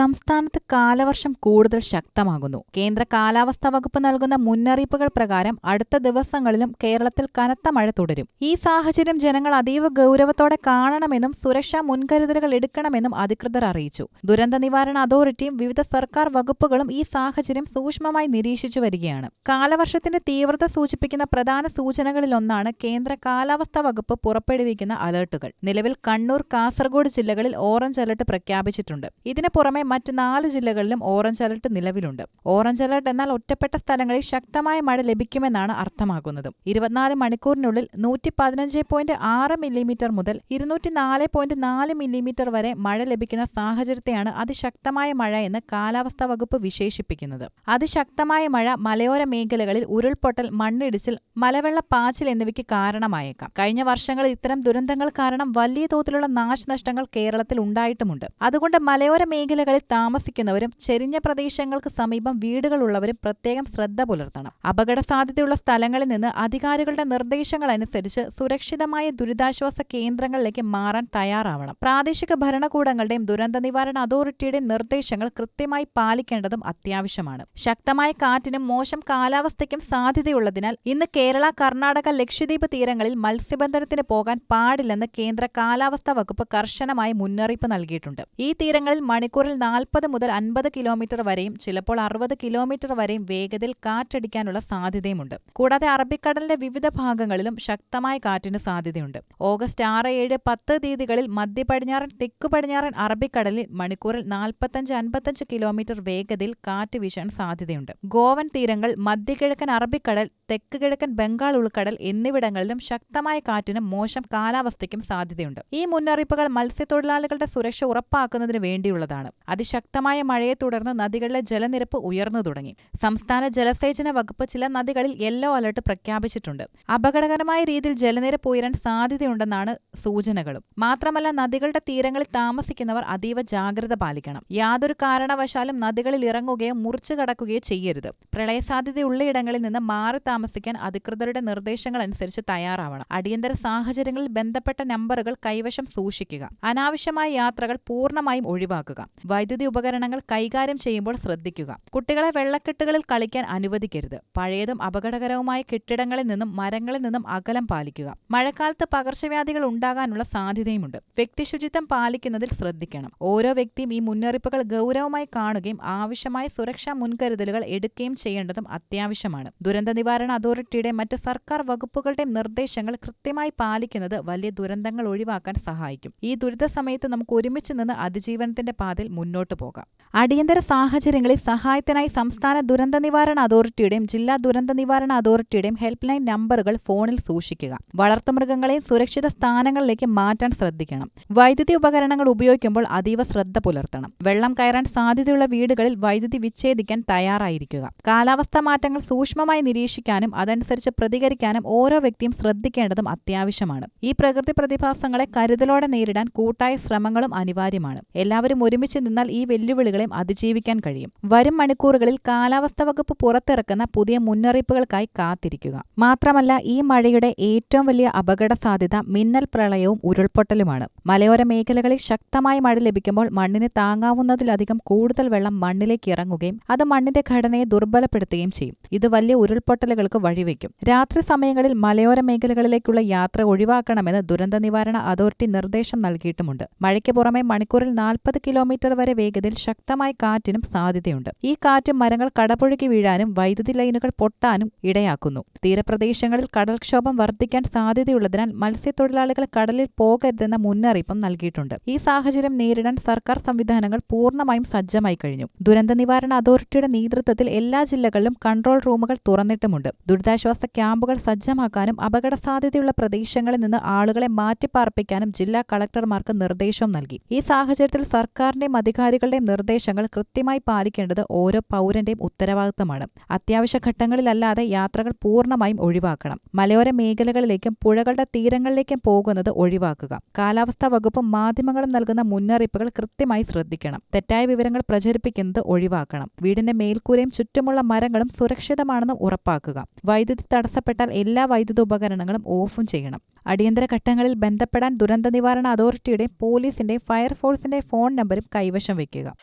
സംസ്ഥാനത്ത് കാലവർഷം കൂടുതൽ ശക്തമാകുന്നു. കേന്ദ്ര കാലാവസ്ഥാ വകുപ്പ് നൽകുന്ന മുന്നറിയിപ്പുകൾ പ്രകാരം അടുത്ത ദിവസങ്ങളിലും കേരളത്തിൽ കനത്ത മഴ തുടരും. ഈ സാഹചര്യം ജനങ്ങൾ അതീവ ഗൗരവത്തോടെ കാണണമെന്നും സുരക്ഷാ മുൻകരുതലുകൾ എടുക്കണമെന്നും അധികൃതർ അറിയിച്ചു. ദുരന്ത നിവാരണ അതോറിറ്റിയും വിവിധ സർക്കാർ വകുപ്പുകളും ഈ സാഹചര്യം സൂക്ഷ്മമായി നിരീക്ഷിച്ചു വരികയാണ്. കാലവർഷത്തിന്റെ തീവ്രത സൂചിപ്പിക്കുന്ന പ്രധാന സൂചനകളിലൊന്നാണ് കേന്ദ്ര കാലാവസ്ഥാ വകുപ്പ് പുറപ്പെടുവിക്കുന്ന അലർട്ടുകൾ. നിലവിൽ കണ്ണൂർ കാസർഗോഡ് ജില്ലകളിൽ ഓറഞ്ച് അലർട്ട് പ്രഖ്യാപിച്ചിട്ടുണ്ട്. ഇതിനു പുറമെ മറ്റ് നാല് ജില്ലകളിലും ഓറഞ്ച് അലർട്ട് നിലവിലുണ്ട്. ഓറഞ്ച് അലർട്ട് എന്നാൽ ഒറ്റപ്പെട്ട സ്ഥലങ്ങളിൽ ശക്തമായ മഴ ലഭിക്കുമെന്നാണ് അർത്ഥമാക്കുന്നത്. ഇരുപത്തിനാല് മണിക്കൂറിനുള്ളിൽ നൂറ്റി പതിനഞ്ച് പോയിന്റ് ആറ് മില്ലിമീറ്റർ മുതൽ ഇരുന്നൂറ്റി നാല് പോയിന്റ് നാല് മില്ലിമീറ്റർ വരെ മഴ ലഭിക്കുന്ന സാഹചര്യത്തെയാണ് അതിശക്തമായ മഴ എന്ന് കാലാവസ്ഥാ വകുപ്പ് വിശേഷിപ്പിക്കുന്നത്. അതിശക്തമായ മഴ മലയോര മേഖലകളിൽ ഉരുൾപൊട്ടൽ മണ്ണിടിച്ചിൽ മലവെള്ള പാച്ചിൽ എന്നിവയ്ക്ക് കാരണമായേക്കാം. കഴിഞ്ഞ വർഷങ്ങളിൽ ഇത്തരം ദുരന്തങ്ങൾ കാരണം വലിയ തോതിലുള്ള നാശനഷ്ടങ്ങൾ കേരളത്തിൽ ഉണ്ടായിട്ടുമുണ്ട്. അതുകൊണ്ട് മലയോര മേഖലകളിൽ താമസിക്കുന്നവരും ചെരിഞ്ഞ പ്രദേശങ്ങൾക്ക് സമീപം വീടുകളുള്ളവരും പ്രത്യേകം ശ്രദ്ധ പുലർത്തണം. അപകട സാധ്യതയുള്ള സ്ഥലങ്ങളിൽ നിന്ന് അധികാരികളുടെ നിർദ്ദേശങ്ങൾ അനുസരിച്ച് സുരക്ഷിതമായ ദുരിതാശ്വാസ കേന്ദ്രങ്ങളിലേക്ക് മാറാൻ തയ്യാറാവണം. പ്രാദേശിക ഭരണകൂടങ്ങളുടെയും ദുരന്ത നിവാരണ അതോറിറ്റിയുടെയും നിർദ്ദേശങ്ങൾ കൃത്യമായി പാലിക്കേണ്ടതും അത്യാവശ്യമാണ്. ശക്തമായ കാറ്റിനും മോശം കാലാവസ്ഥയ്ക്കും സാധ്യതയുള്ളതിനാൽ ഇന്ന് കേരള കർണാടക ലക്ഷദ്വീപ് തീരങ്ങളിൽ മത്സ്യബന്ധനത്തിന് പോകാൻ പാടില്ലെന്ന് കേന്ദ്ര കാലാവസ്ഥാ വകുപ്പ് കർശനമായി മുന്നറിയിപ്പ് നൽകിയിട്ടുണ്ട്. ഈ തീരങ്ങളിൽ മണിക്കൂറിൽ നാൽപ്പത് മുതൽ അൻപത് കിലോമീറ്റർ വരെയും ചിലപ്പോൾ അറുപത് കിലോമീറ്റർ വരെയും വേഗതയിൽ കാറ്റടിക്കാനുള്ള സാധ്യതയുമുണ്ട്. കൂടാതെ അറബിക്കടലിന്റെ വിവിധ ഭാഗങ്ങളിലും ശക്തമായ കാറ്റിന് സാധ്യതയുണ്ട്. ഓഗസ്റ്റ് ആറ് ഏഴ് പത്ത് തീയതികളിൽ മധ്യ പടിഞ്ഞാറൻ തെക്കു പടിഞ്ഞാറൻ അറബിക്കടലിൽ മണിക്കൂറിൽ നാൽപ്പത്തഞ്ച് അൻപത്തഞ്ച് കിലോമീറ്റർ വേഗതയിൽ കാറ്റ് വീശാൻ സാധ്യതയുണ്ട്. ഗോവൻ തീരങ്ങൾ മധ്യകിഴക്കൻ അറബിക്കടൽ തെക്ക് കിഴക്കൻ ബംഗാൾ ഉൾക്കടൽ എന്നിവിടങ്ങളിലും ശക്തമായ കാറ്റിനും മോശം കാലാവസ്ഥയ്ക്കും സാധ്യതയുണ്ട്. ഈ മുന്നറിയിപ്പുകൾ മത്സ്യത്തൊഴിലാളികളുടെ സുരക്ഷ ഉറപ്പാക്കുന്നതിന് വേണ്ടിയുള്ളതാണ്. അതിശക്തമായ മഴയെ തുടർന്ന് നദികളിലെ ജലനിരപ്പ് ഉയർന്നു തുടങ്ങി. സംസ്ഥാന ജലസേചന വകുപ്പ് ചില നദികളിൽ യെല്ലോ അലർട്ട് പ്രഖ്യാപിച്ചിട്ടുണ്ട്. അപകടകരമായ രീതിയിൽ ജലനിരപ്പ് ഉയരാൻ സാധ്യതയുണ്ടെന്നാണ് സൂചനകളും. മാത്രമല്ല നദികളുടെ തീരങ്ങളിൽ താമസിക്കുന്നവർ അതീവ ജാഗ്രത പാലിക്കണം. യാതൊരു കാരണവശാലും നദികളിൽ ഇറങ്ങുകയോ മുറിച്ചു കടക്കുകയോ ചെയ്യരുത്. പ്രളയസാധ്യതയുള്ള ഇടങ്ങളിൽ നിന്ന് മാറി താമസിക്കാൻ അധികൃതരുടെ നിർദ്ദേശങ്ങൾ അനുസരിച്ച് തയ്യാറാവണം. അടിയന്തര സാഹചര്യങ്ങളിൽ ബന്ധപ്പെട്ട നമ്പറുകൾ കൈവശം സൂക്ഷിക്കുക. അനാവശ്യമായ യാത്രകൾ പൂർണമായും ഒഴിവാക്കുക. വൈദ്യുതി ഉപകരണങ്ങൾ കൈകാര്യം ചെയ്യുമ്പോൾ ശ്രദ്ധിക്കുക. കുട്ടികളെ വെള്ളക്കെട്ടുകളിൽ കളിക്കാൻ അനുവദിക്കരുത്. പഴയതും അപകടകരവുമായ കെട്ടിടങ്ങളിൽ നിന്നും മരങ്ങളിൽ നിന്നും അകലം പാലിക്കുക. മഴക്കാലത്ത് പകർച്ചവ്യാധികൾ ഉണ്ടാകാനുള്ള സാധ്യതയുമുണ്ട്. വ്യക്തിശുചിത്വം പാലിക്കുന്നതിൽ ശ്രദ്ധിക്കണം. ഓരോ വ്യക്തിയും ഈ മുന്നറിയിപ്പുകൾ ഗൗരവമായി കാണുകയും ആവശ്യമായ സുരക്ഷാ മുൻകരുതലുകൾ എടുക്കുകയും ചെയ്യേണ്ടതും അത്യാവശ്യമാണ്. ദുരന്ത നിവാരണ അതോറിറ്റിയുടെ മറ്റ് സർക്കാർ വകുപ്പുകളുടെയും നിർദ്ദേശങ്ങൾ കൃത്യമായി പാലിക്കുന്നത് വലിയ ദുരന്തങ്ങൾ ഒഴിവാക്കാൻ സഹായിക്കും. ഈ ദുരിത സമയത്ത് നമുക്ക് ഒരുമിച്ച് നിന്ന് അതിജീവനത്തിന്റെ പാതയിൽ മുന്നോട്ട് പോകാം. അടിയന്തര സാഹചര്യങ്ങളിൽ സഹായത്തിനായി സംസ്ഥാന ദുരന്ത നിവാരണ അതോറിറ്റിയുടെയും ജില്ലാ ദുരന്ത നിവാരണ അതോറിറ്റിയുടെയും ഹെൽപ്പ് ലൈൻ നമ്പറുകൾ ഫോണിൽ സൂക്ഷിക്കുക. വളർത്തുമൃഗങ്ങളെയും സുരക്ഷിത സ്ഥാനങ്ങളിലേക്ക് മാറ്റാൻ ശ്രദ്ധിക്കണം. വൈദ്യുതി ഉപകരണങ്ങൾ ഉപയോഗിക്കുമ്പോൾ അതീവ ശ്രദ്ധ പുലർത്തണം. വെള്ളം കയറാൻ സാധ്യതയുള്ള വീടുകളിൽ വൈദ്യുതി വിച്ഛേദിക്കാൻ തയ്യാറായിരിക്കുക. കാലാവസ്ഥാ മാറ്റങ്ങൾ സൂക്ഷ്മമായി നിരീക്ഷിക്കാനും അതനുസരിച്ച് പ്രതികരിക്കാനും ഓരോ വ്യക്തിയും ശ്രദ്ധിക്കേണ്ടതും അത്യാവശ്യമാണ്. ഈ പ്രകൃതി പ്രതിഭാസങ്ങളെ കരുതലോടെ നേരിടാൻ കൂട്ടായ ശ്രമങ്ങളും അനിവാര്യമാണ്. എല്ലാവരും ഒരുമിച്ച് നിന്നാൽ ഈ വെല്ലുവിളികളെയും അതിജീവിക്കാൻ കഴിയും. വരും മണിക്കൂറുകളിൽ കാലാവസ്ഥാ വകുപ്പ് പുറത്തിറക്കുന്ന പുതിയ മുന്നറിയിപ്പുകൾക്കായി കാത്തിരിക്കുക. മാത്രമല്ല ഈ മഴയുടെ ഏറ്റവും വലിയ അപകട സാധ്യത മിന്നൽ പ്രളയവും ഉരുൾപൊട്ടലുമാണ്. മലയോര മേഖലകളിൽ ശക്തമായ മഴ ലഭിക്കുമ്പോൾ മണ്ണിന് താങ്ങാവുന്നതിലധികം കൂടുതൽ വെള്ളം മണ്ണിലേക്ക് ഇറങ്ങുകയും അത് മണ്ണിന്റെ ഘടനയെ ദുർബലപ്പെടുത്തുകയും ചെയ്യും. ഇത് വലിയ ഉരുൾപൊട്ടലുകൾക്ക് വഴിവെക്കും. രാത്രി സമയങ്ങളിൽ മലയോര മേഖലകളിലേക്കുള്ള യാത്ര ഒഴിവാക്കണമെന്ന് ദുരന്ത നിവാരണ അതോറിറ്റി നിർദ്ദേശം നൽകിയിട്ടുമുണ്ട്. മഴയ്ക്ക് പുറമെ മണിക്കൂറിൽ നാൽപ്പത് കിലോമീറ്റർ വരെ വേഗതയിൽ ശക്തമായ കാറ്റിനും സാധ്യതയുണ്ട്. ഈ കാറ്റ് മരങ്ങൾ കടപുഴകി വീഴാനും വൈദ്യുതി ലൈനുകൾ പൊട്ടാനും ഇടയാക്കുന്നു. തീരപ്രദേശങ്ങളിൽ കടൽക്ഷോഭം വർദ്ധിക്കാൻ സാധ്യതയുള്ളതിനാൽ മത്സ്യത്തൊഴിലാളികൾ കടലിൽ പോകരുതെന്ന മുന്നറിയിപ്പും നൽകിയിട്ടുണ്ട്. ഈ സാഹചര്യം നേരിടാൻ സർക്കാർ സംവിധാനങ്ങൾ പൂർണമായും സജ്ജമായി കഴിഞ്ഞു. ദുരന്ത നിവാരണ അതോറിറ്റിയുടെ നേതൃത്വത്തിൽ എല്ലാ ജില്ലകളിലും കൺട്രോൾ റൂമുകൾ തുറന്നിട്ടുമുണ്ട്. ദുരിതാശ്വാസ ക്യാമ്പുകൾ സജ്ജമാക്കാനും അപകട സാധ്യതയുള്ള പ്രദേശങ്ങളിൽ നിന്ന് ആളുകളെ മാറ്റിപ്പാർപ്പിക്കാനും ജില്ലാ കളക്ടർമാർക്ക് നിർദ്ദേശം നൽകി. ഈ സാഹചര്യത്തിൽ സർക്കാരിന്റെയും അധികാരികളുടെയും നിർദ്ദേശങ്ങൾ കൃത്യമായി പാലിക്കേണ്ടത് ഓരോ പൗരന്റെയും ഉത്തരവാദിത്തമാണ്. അത്യാവശ്യ ഘട്ടങ്ങളിലല്ലാതെ യാത്രകൾ പൂർണമായും ഒഴിവാക്കണം. മലയോര മേഖലകളിലേക്കും പുഴകളുടെ തീരങ്ങളിലേക്കും പോകുന്നത് ഒഴിവാക്കുക. കാലാവസ്ഥാ വകുപ്പും മാധ്യമങ്ങളും നൽകുന്ന മുന്നറിയിപ്പുകൾ കൃത്യമായി ശ്രദ്ധിക്കണം. തെറ്റായ വിവരങ്ങൾ പ്രചരിപ്പിക്കുന്നത് ഒഴിവാക്കണം. വീടിന്റെ മേൽക്കൂരയും ചുറ്റുമുള്ള മരങ്ങളും സുരക്ഷിതമാണെന്ന് ഉറപ്പാക്കുക. വൈദ്യുതി തടസ്സപ്പെട്ടാൽ എല്ലാ വൈദ്യുത ഉപകരണങ്ങളും ഓഫും ചെയ്യണം. അടിയന്തര ഘട്ടങ്ങളിൽ ബന്ധപ്പെടാൻ ദുരന്ത നിവാരണ അതോറിറ്റിയുടെ പോലീസിന്റെ ഫയർഫോഴ്സിന്റെ ഫോൺ നമ്പരും കൈവശം വയ്ക്കുക.